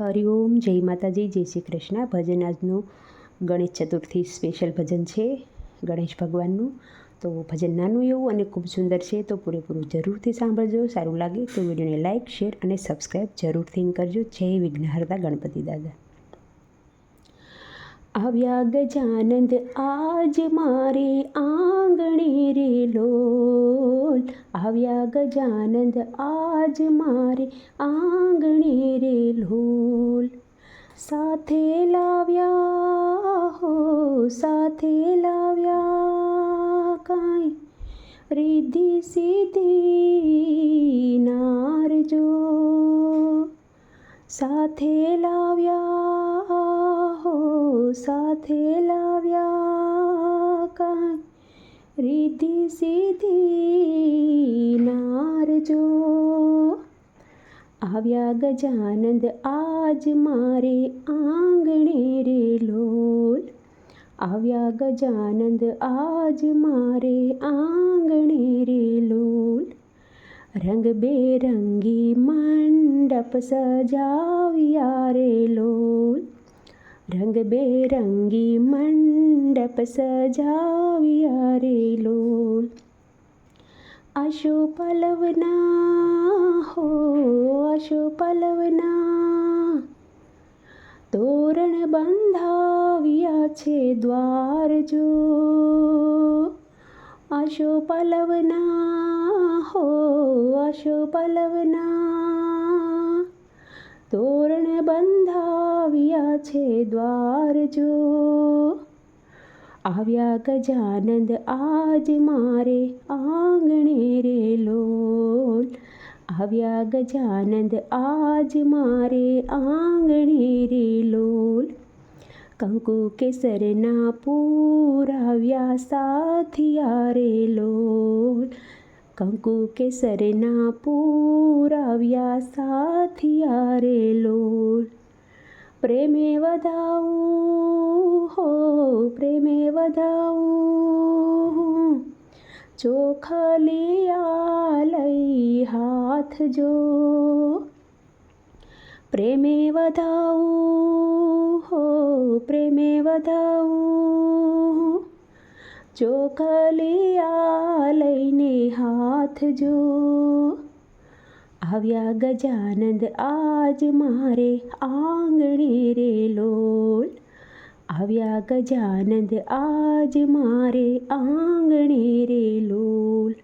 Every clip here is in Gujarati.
હરિઓમ જય માતાજી, જય શ્રી કૃષ્ણ. ભજન આજનું ગણેશ ચતુર્થી સ્પેશિયલ ભજન છે, ગણેશ ભગવાનનું. તો ભજન નાનું એવું અને ખૂબ સુંદર છે, તો પૂરેપૂરું જરૂરથી સાંભળજો. સારું લાગે તો વિડીયોને લાઇક શેર અને સબસ્ક્રાઈબ જરૂરથી કરજો. જય વિઘ્નહર્તા ગણપતિ દાદા. આવ્યા ગજાનંદ આજ મારે આંગણે રે લોલ આવ્યા ગજાનંદ આજ મારે આંગણે રે લોલ સાથે લાવ્યા હો સાથે લાવ્યા કાંઈ રિદ્ધિ સિદ્ધિ નારજો સાથે લાવ્યા સાથે લાવ્યા કાંઈ રીતિ સીધી નારજો આવ્યા ગજાનંદ, આજ મારે આંગણે રે લોલ. આવ્યા ગજાનંદ, આજ મારે આંગણે રે લોલ. રંગબેરંગી મંડપ સજાવ્યા રે લોલ. રંગબેરંગી મંડપ સજાવ્યા રે લોલ આશો પલવના હો આશો પલવના તોરણ બંધાવ્યા છે દ્વાર જો આશો પલવના હો આશો પલવના તોરણ બંધાવ્યા છે દ્વાર જો. આવ્યા ગજાનંદ આજ મારે આંગણે રે લોલ. આવ્યા ગજાનંદ આજ મારે આંગણે રે લોલ. કંકુ કેસરના પૂરાવ્યા સાથિયા રે લોલ. કંકુ કેસરના પૂરાવ્યા સાથિયા રે લોલ. પ્રેમે વધાવું હો પ્રેમે વધાવું ચોખલિયા લઈ હાથ જો પ્રેમે વધાવું હો પ્રેમે વધાવું ચોખલિયા લઈને હાથ જો આવ્યા ગજાનંદ આજ મારે આંગણે રે લોલ. આવ્યા ગજાનંદ આજ મારે આંગણે રે લોલ.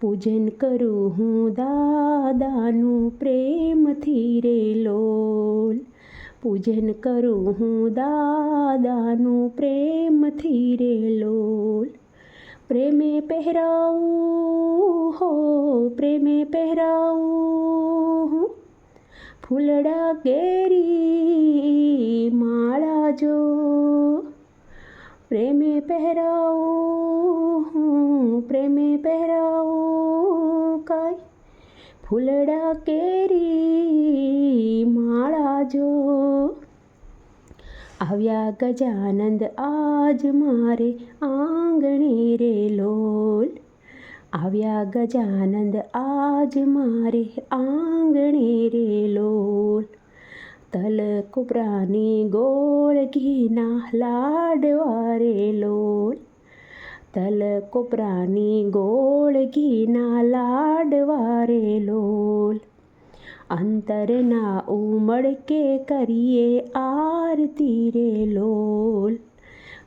પૂજન કરું હું દાદાનું પ્રેમથી રે લોલ. પૂજન કરું હું દાદાનું પ્રેમથી રે લોલ. પ્રેમે પહેરાવું પ્રેમે પહેરાવું. ફૂલડા કેરી માળા જો પ્રેમે પહેરાવું પ્રેમે પહેરાવું કાય ફૂલડા કેરી માળા જો આવ્યા ગજાનંદ આજ મારે આંગણે રે લોલ. આવ્યા ગજાનંદ, આજ મારે આંગણે રે લોલ. તલ કુબરાની ગોળ ઘીના લાડવા રે લોલ. તલ કોપરાની ગોળ ઘીના લાડવા રે લોલ. અંતરના ઉમળકે કરીએ આરતી રે લોલ.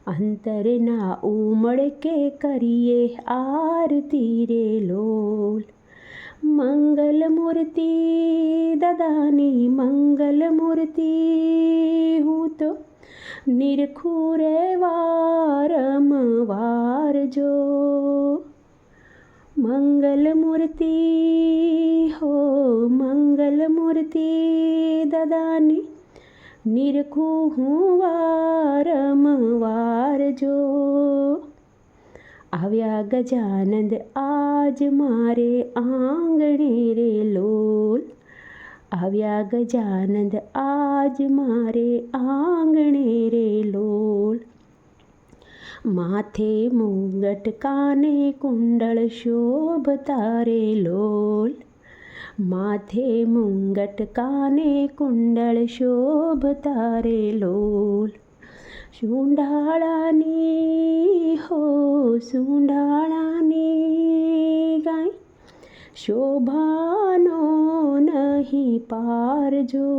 અંતરના ઉમળકે કરીએ આરતી રે લોલ? મંગલ મૂર્તિ, દાદાની મંગલ મૂર્તિ, હું તો નિરખુરે વારંવાર જો. મંગલ મૂર્તિ, હો મંગલ મૂર્તિ, દાદાની નિરખું હું વારંવાર જો આવ્યા ગજાનંદ આજ મારે આંગણે રે લોલ. આવ્યા ગજાનંદ આજ મારે આંગણે રે લોલ. માથે મુગટ કાને કુંડળ શોભતા રે લોલ. માથે મુંગટ કાને કુંડળ શોભતા રે લોલ. સુંઢાળાની હો, સુંઢાળાની ગાય, શોભાનો નહીં પારજો.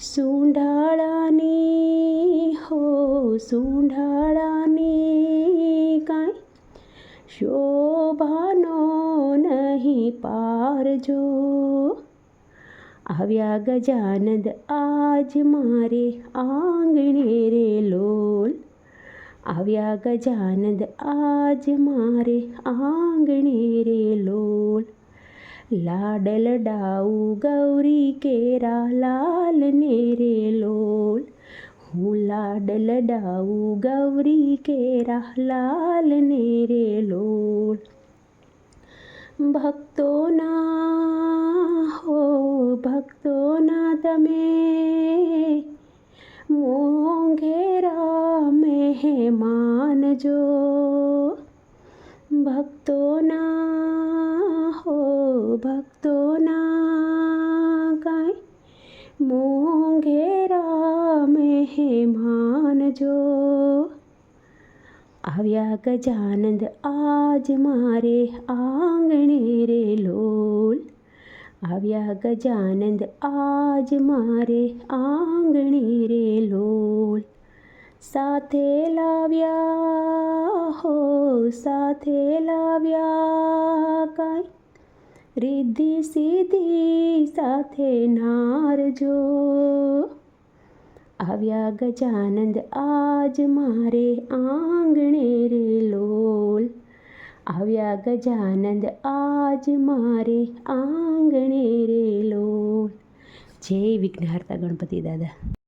સુંઢાળાની હો, સુંઢાળાની કાંઈ શોભાનો નહીં પારજો આવ્યા ગજાનંદ, આજ મારે આંગણે રે લોલ. આવ્યા ગજાનંદ, આજ મારે આંગણે રે લોલ. લાડલ ડાઉ, ગૌરી કેરા લાલ ને રે લોલ. હું લાડલ ડાઉ, ગૌરી કેરા લાલ ને રે લોલ. ભક્તોના હો ભક્તોના તમે મોંઘેરા મહેમાન જો ભક્તોના હો ભક્તોના કાંઈ મોંઘેરા મહેમાન જો આવ્યા ગજાનંદ, આજ મારે આંગણે રે લોલ. આવ્યા ગજાનંદ, આજ મારે આંગણે રે લોલ. સાથે લાવ્યા હો, સાથે લાવ્યા કાંઈ? રિદ્ધિ સીધી સાથે નારજો. આવ્યા ગજાનંદ, આજ મારે આંગણે રે લોલ. આવ્યા ગજાનંદ, આજ મારે આંગણે રે લોલ. જય વિઘ્નહર્તા ગણપતિ દાદા.